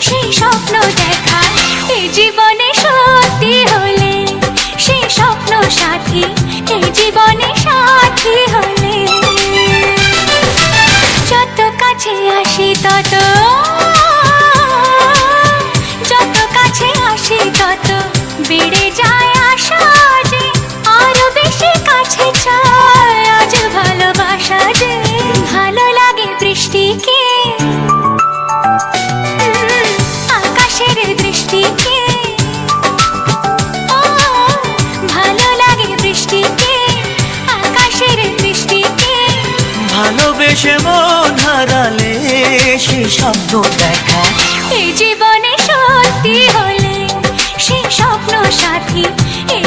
সেই স্বপ্ন দেখা। এই জীবনে সত্যি হলে সেই স্বপ্ন সাথী। এই জীবনে সাথী হলে যায় যে আরও বেশি কাছে চায়। আজ ভালোবাসা যে ভালো লাগে বৃষ্টিকে আকাশের দৃষ্টিকে। ভালো লাগে বৃষ্টিকে আকাশের দৃষ্টিকে। ভালোবেসে মন হারালে সে স্বপ্ন দেখা। এই জীবনে সত্যি হলে সেই স্বপ্ন সাথী।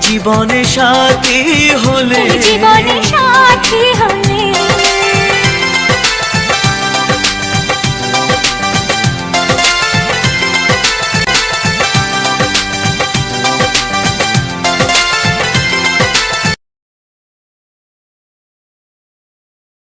জীবনে সাথী হলে জীবনে সাথী